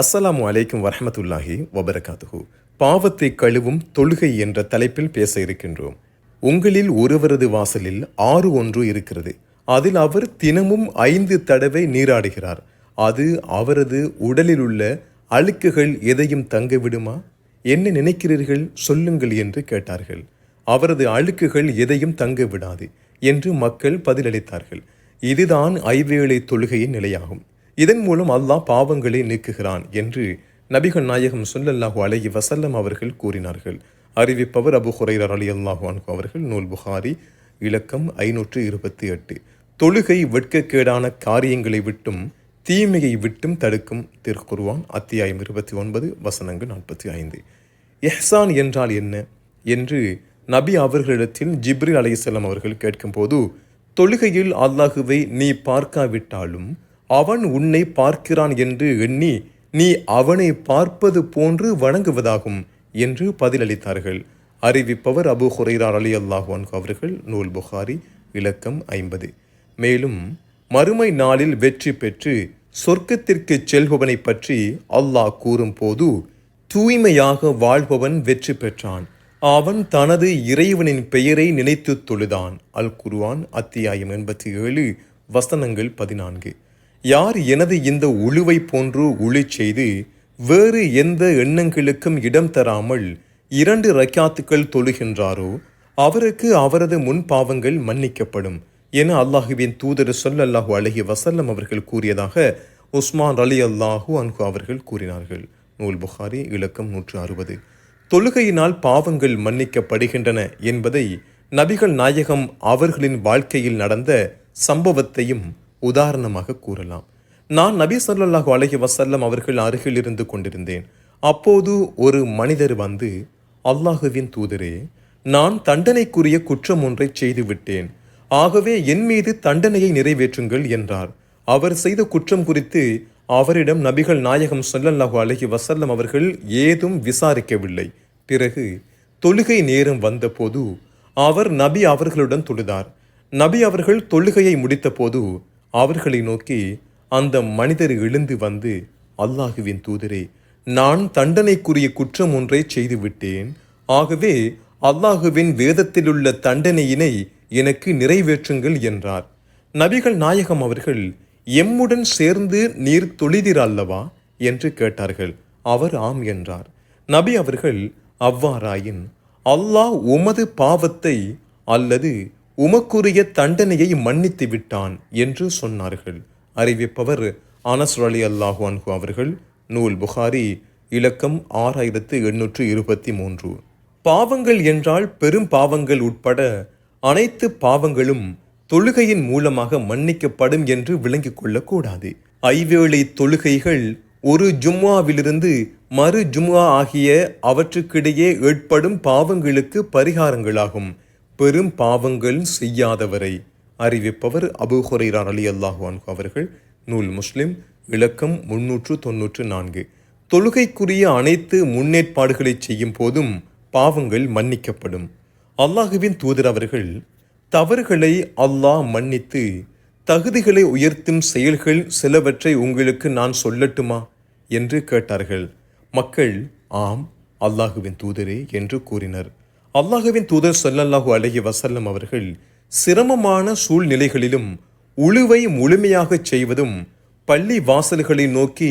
அஸ்ஸலாமு அலைக்கும் வரமத்துல்லாஹி வபரகாத்துஹு. பாவத்தை கழுவும் தொழுகை என்ற தலைப்பில் பேச இருக்கின்றோம். உங்களில் ஒருவரது வாசலில் ஆறு ஒன்று இருக்கிறது. அதில் அவர் தினமும் ஐந்து தடவை நீராடுகிறார். அது அவரது உடலில் உள்ள அழுக்குகள் எதையும் தங்கவிடுமா என்ன நினைக்கிறீர்கள்? சொல்லுங்கள் என்று கேட்டார்கள். அவரது அழுக்குகள் எதையும் தங்க விடாது என்று மக்கள் பதிலளித்தார்கள். இதுதான் ஐவேளை தொழுகையின் நிலையாகும். இதன் மூலம் அல்லாஹ் பாவங்களை நீக்குகிறான் என்று நபிகள் நாயகம் சொல்லல்லாஹு அலஹி வசல்லம் அவர்கள் கூறினார்கள். அறிவிப்பவர் அபு ஹுரைரர் அலி அல்லாஹு அன்ஹு அவர்கள். நூல் புகாரி இலக்கம் ஐநூற்று இருபத்தி எட்டு. தொழுகை வெட்கக்கேடான காரியங்களை விட்டும் தீமையை விட்டும் தடுக்கும் திருக்குருவான் அத்தியாயம் இருபத்தி ஒன்பது வசனங்கள் நாற்பத்தி ஐந்து. எஹ்சான் என்றால் என்ன? என்று நபி அவர்களிடத்தில் ஜிப்ரி அலைஹிஸ்ஸலாம் அவர்கள் கேட்கும்போது தொழுகையில் அல்லாஹுவை நீ பார்க்காவிட்டாலும் அவன் உன்னை பார்க்கிறான் என்று எண்ணி நீ அவனை பார்ப்பது போன்று வணங்குவதாகும் என்று பதிலளித்தார்கள். அறிவிப்பவர் அபு ஹுரைரார் அலி அல்லாஹான் அவர்கள் நூல் புகாரி இலக்கம் ஐம்பது. மேலும் மறுமை நாளில் வெற்றி பெற்று சொர்க்கத்திற்கு செல்பவனை பற்றி அல்லாஹ் கூறும்போது தூய்மையாக வாழ்பவன் வெற்றி பெற்றான். அவன் தனது இறைவனின் பெயரை நினைத்து தொழுதான். அல் குருவான் அத்தியாயம் எண்பத்தி ஏழு வசனங்கள் பதினான்கு. யார் எனது இந்த உழுவை போன்று உழி செய்து வேறு எந்த எண்ணங்களுக்கும் இடம் தராமல் இரண்டு ரக்காத்துக்கள் தொழுகின்றாரோ அவருக்கு அவரது முன் பாவங்கள் மன்னிக்கப்படும் என அல்லாஹுவின் தூதர் சொல்லல்லாஹு அழகி வசல்லம் அவர்கள் கூறியதாக உஸ்மான் அலி அல்லாஹூ அன்ஹு அவர்கள் கூறினார்கள். நூல் புகாரி இலக்கம் நூற்று அறுபது. தொழுகையினால் பாவங்கள் மன்னிக்கப்படுகின்றன என்பதை நபிகள் நாயகம் அவர்களின் வாழ்க்கையில் நடந்த சம்பவத்தையும் உதாரணமாக கூறலாம். நான் நபி சொல்லாஹு அலஹி வசல்லம் அவர்கள் அருகில் இருந்து கொண்டிருந்தேன். அப்போது ஒரு மனிதர் வந்து அல்லாஹுவின் தூதரே நான் தண்டனைக்குரிய குற்றம் ஒன்றை செய்துவிட்டேன் ஆகவே என் மீது தண்டனையை நிறைவேற்றுங்கள் என்றார். அவர் செய்த குற்றம் குறித்து அவரிடம் நபிகள் நாயகம் சொல்லல்லாஹு அலஹி வசல்லம் அவர்கள் ஏதும் விசாரிக்கவில்லை. பிறகு தொழுகை நேரம் வந்தபோது அவர் நபி அவர்களுடன் தொழுதார். நபி அவர்கள் தொழுகையை முடித்தபோது அவர்களை நோக்கி அந்த மனிதர் எழுந்து வந்து அல்லாஹுவின் தூதரே நான் தண்டனைக்குரிய குற்றம் ஒன்றை செய்துவிட்டேன். ஆகவே அல்லாஹுவின் வேதத்திலுள்ள தண்டனையினை எனக்கு நிறைவேற்றுங்கள் என்றார். நபிகள் நாயகம் அவர்கள் எம்முடன் சேர்ந்து நீர் தொழிதிரல்லவா அல்லவா? என்று கேட்டார்கள். அவர் ஆம் என்றார். நபி அவர்கள் அவ்வாறாயின் அல்லாஹ் உமது பாவத்தை அல்லது உமக்குரிய தண்டனையை மன்னித்து விட்டான் என்று சொன்னார்கள். அறிவிப்பவர் அனஸ் அலி அல்லாஹு அன்ஹு அவர்கள். நூல் புகாரி இலக்கம் ஆறாயிரத்து எண்ணூற்று இருபத்தி மூன்று. பாவங்கள் என்றால் பெரும் பாவங்கள் உட்பட அனைத்து பாவங்களும் தொழுகையின் மூலமாக மன்னிக்கப்படும் என்று விளங்கிக் கொள்ளக்கூடாது. ஐவேளை தொழுகைகள் ஒரு ஜும்மாவிலிருந்து மறு ஜும்மா ஆகிய அவற்றுக்கிடையே ஏற்படும் பாவங்களுக்கு பரிகாரங்களாகும். பெரும் பாவங்கள் செய்யாதவரை அறிவிப்பவர் அபு ஹுரைரா அலி அல்லாஹு அன்ஹு அவர்கள். நூல் முஸ்லிம் இலக்கம் முன்னூற்று தொன்னூற்று நான்கு. தொழுகைக்குரிய அனைத்து முன்னேற்பாடுகளை செய்யும் போதும் பாவங்கள் மன்னிக்கப்படும். அல்லாஹுவின் தூதர் அவர்கள் தவறுகளை அல்லாஹ் மன்னித்து தகுதிகளை உயர்த்தும் செயல்கள் சிலவற்றை உங்களுக்கு நான் சொல்லட்டுமா? என்று கேட்டார்கள். மக்கள் ஆம் அல்லாஹுவின் தூதரே என்று கூறினர். அல்லாஹுவின் தூதர் சொல்லல்லாஹு அலஹி வசல்லம் அவர்கள் சிரமமான சூழ்நிலைகளிலும் உழுவை முழுமையாகச் செய்வதும் பள்ளி வாசல்களை நோக்கி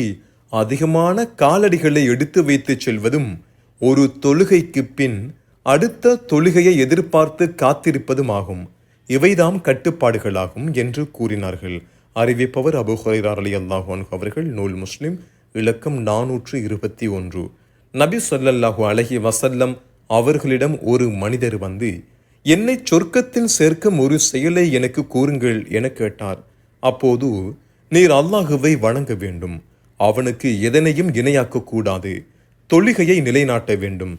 அதிகமான காலடிகளை எடுத்து வைத்துச் செல்வதும் ஒரு தொழுகைக்கு பின் அடுத்த தொழுகையை எதிர்பார்த்து காத்திருப்பதும் ஆகும் இவைதாம் கட்டுப்பாடுகளாகும் என்று கூறினார்கள். அறிவிப்பவர் அபு ஹுரைரார் அலி அல்லாஹான் அவர்கள் நூல் முஸ்லிம் இலக்கம் நானூற்று இருபத்தி ஒன்று. நபி சொல்லல்லாஹு அலஹி வசல்லம் அவர்களிடம் ஒரு மனிதர் வந்து என்னை சொர்க்கத்தில் சேர்க்கும் ஒரு செயலை எனக்கு கூறுங்கள் என கேட்டார். அப்போது நீர் அல்லாஹுவை வணங்க வேண்டும். அவனுக்கு எதனையும் இணையாக்க கூடாது. தொழுகையை நிலைநாட்ட வேண்டும்.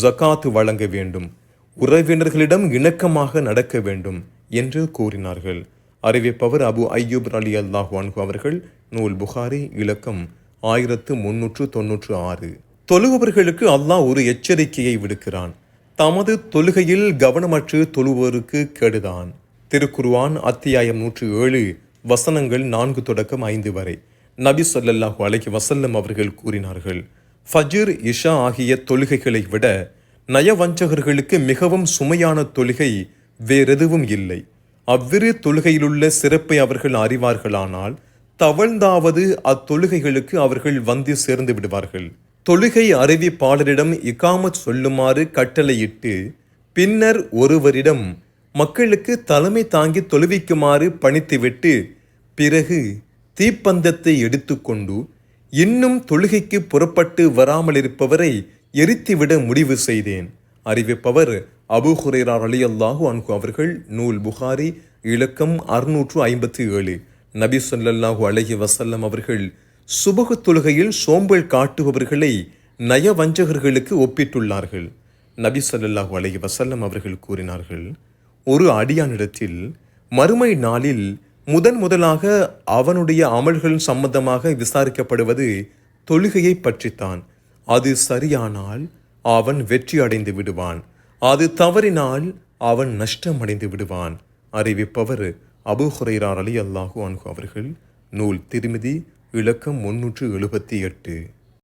ஜகாத்து வழங்க வேண்டும். உறவினர்களிடம் இணக்கமாக நடக்க வேண்டும் என்று கூறினார்கள். அறிவிப்பவர் அபு ஐயூப் அலி அல்லாஹ் அவர்கள் நூல் புகாரி இலக்கம் ஆயிரத்து முன்னூற்று தொன்னூற்று ஆறு. தொழுபவர்களுக்கு அல்லாஹ் ஒரு எச்சரிக்கையை விடுக்கிறான். தமது தொழுகையில் கவனமற்று தொழுவோருக்கு கெடுதான். திருக்குருவான் அத்தியாயம் நூற்று ஏழு வசனங்கள் நான்கு தொடக்கம் ஐந்து வரை. நபி சொல்லல்லாஹு அலைஹி வசல்லம் அவர்கள் கூறினார்கள் ஃபஜிர் இஷா ஆகிய தொழுகைகளை விட நயவஞ்சகர்களுக்கு மிகவும் சுமையான தொழுகை வேறெதுவும் இல்லை. அவ்விரு தொழுகையிலுள்ள சிறப்பை அவர்கள் அறிவார்களானால் தவழ்ந்தாவது அத்தொழுகைகளுக்கு அவர்கள் வந்து சேர்ந்து விடுவார்கள். தொழுகை அறிவிப்பாளரிடம் இகாமத் சொல்லுமாறு கட்டளையிட்டு பின்னர் ஒருவரிடம் மக்களுக்கு தலைமை தாங்கி தொழுவிக்குமாறு பணித்துவிட்டு பிறகு தீப்பந்தத்தை எடுத்துக்கொண்டு இன்னும் தொழுகைக்கு புறப்பட்டு வராமலிருப்பவரை எரித்துவிட முடிவு செய்தேன். அறிவிப்பவர் அபு ஹுரேரா அலி அல்லாஹு அன்கு அவர்கள் நூல் புகாரி இலக்கம் அறுநூற்று ஐம்பத்தி ஏழு. நபி சொல்லல்லாஹு அலஹி வசல்லம் அவர்கள் சுபகு தொழுகையில் சோம்பல் காட்டுபவர்களை நயவஞ்சகர்களுக்கு ஒப்பிட்டுள்ளார்கள். நபி ஸல்லல்லாஹு அலைஹி வசல்லம் அவர்கள் கூறினார்கள் ஒரு அடியானிடத்தில் மறுமை நாளில் முதன் முதலாக அவனுடைய அமல்கள் சம்பந்தமாக விசாரிக்கப்படுவது தொழுகையை பற்றித்தான். அது சரியானால் அவன் வெற்றி அடைந்து விடுவான். அது தவறினால் அவன் நஷ்டமடைந்து விடுவான். அறிவிப்பவர் அபு ஹுரைரார் அலி அல்லாஹு அன்ஹு அவர்கள். நூல் திருமிதி இலக்கம் முன்னூற்று எழுபத்தி எட்டு.